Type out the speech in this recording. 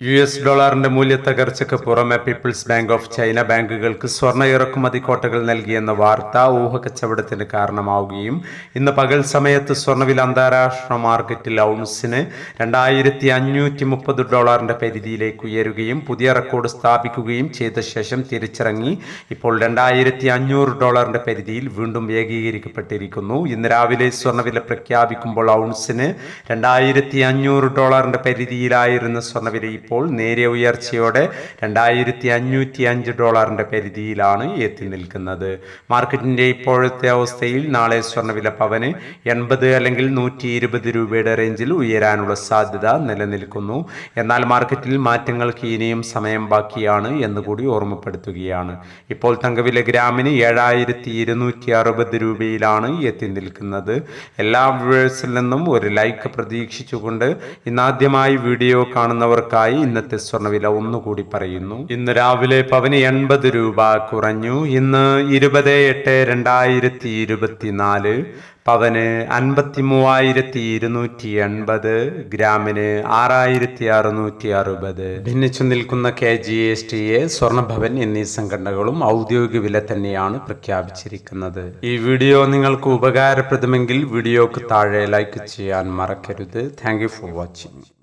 U S ഡോളറിന്റെ മൂല്യത്തകർച്ചയ്ക്ക് പുറമെ people's bank of China ബാങ്കുകൾക്ക് സ്വർണ ഇറക്കുമതി കോട്ടകൾ നൽകിയെന്ന വാർത്ത ഊഹക്കച്ചവടത്തിന് കാരണമാവുകയും ഇന്ന് പകൽ സമയത്ത് സ്വർണവില അന്താരാഷ്ട്ര മാർക്കറ്റിൽ ഔൺസിന് രണ്ടായിരത്തി അഞ്ഞൂറ്റി മുപ്പത് ഡോളറിന്റെ പരിധിയിലേക്ക് ഉയരുകയും പുതിയ റെക്കോർഡ് സ്ഥാപിക്കുകയും ചെയ്ത ശേഷം തിരിച്ചിറങ്ങി. ഇപ്പോൾ രണ്ടായിരത്തി അഞ്ഞൂറ് ഡോളറിന്റെ പരിധിയിൽ വീണ്ടും ഏകീകരിക്കപ്പെട്ടിരിക്കുന്നു. ഇന്ന് രാവിലെ സ്വർണവില പ്രഖ്യാപിക്കുമ്പോൾ ഔൺസിന് രണ്ടായിരത്തി അഞ്ഞൂറ് ഡോളറിന്റെ പരിധിയിലായിരുന്ന സ്വർണവില ഇപ്പോൾ നേരിയ ഉയർച്ചയോടെ രണ്ടായിരത്തി അഞ്ഞൂറ്റി അഞ്ച് ഡോളറിന്റെ പരിധിയിലാണ് എത്തി നിൽക്കുന്നത്. മാർക്കറ്റിന്റെ ഇപ്പോഴത്തെ അവസ്ഥയിൽ നാളെ സ്വർണവില പവന് എൺപത് അല്ലെങ്കിൽ നൂറ്റി ഇരുപത് രൂപയുടെ റേഞ്ചിൽ ഉയരാനുള്ള സാധ്യത നിലനിൽക്കുന്നു. എന്നാൽ മാർക്കറ്റിൽ മാറ്റങ്ങൾക്ക് ഇനിയും സമയം ബാക്കിയാണ് എന്നുകൂടി ഓർമ്മപ്പെടുത്തുകയാണ്. ഇപ്പോൾ തങ്കവില ഗ്രാമിന് ഏഴായിരത്തി ഇരുന്നൂറ്റി അറുപത് രൂപയിലാണ് എത്തി നിൽക്കുന്നത്. എല്ലാ വ്യൂവേഴ്സിൽ നിന്നും ഒരു ലൈക്ക് പ്രതീക്ഷിച്ചുകൊണ്ട് ഇന്നാദ്യമായി വീഡിയോ കാണുന്നവർക്കായി ഇന്നത്തെ സ്വർണവില ഒന്നുകൂടി പറയുന്നു. ഇന്ന് രാവിലെ പവന് എൺപത് രൂപ കുറഞ്ഞു. ഇന്ന് ഇരുപത് എട്ട് രണ്ടായിരത്തി ഇരുപത്തിനാല്. പവന് അൻപത്തി മൂവായിരത്തി ഇരുന്നൂറ്റി എൺപത്. ഗ്രാമിന് ആറായിരത്തി അറുന്നൂറ്റി അറുപത്. ഭിന്നിച്ചു നിൽക്കുന്ന K G S T A Swarnabhavan എന്നീ സംഘടനകളും ഔദ്യോഗിക വില തന്നെയാണ് പ്രഖ്യാപിച്ചിരിക്കുന്നത്. ഈ വീഡിയോ നിങ്ങൾക്ക് ഉപകാരപ്രദമെങ്കിൽ വീഡിയോക്ക് താഴെ ലൈക്ക് ചെയ്യാൻ മറക്കരുത്. Thank for watching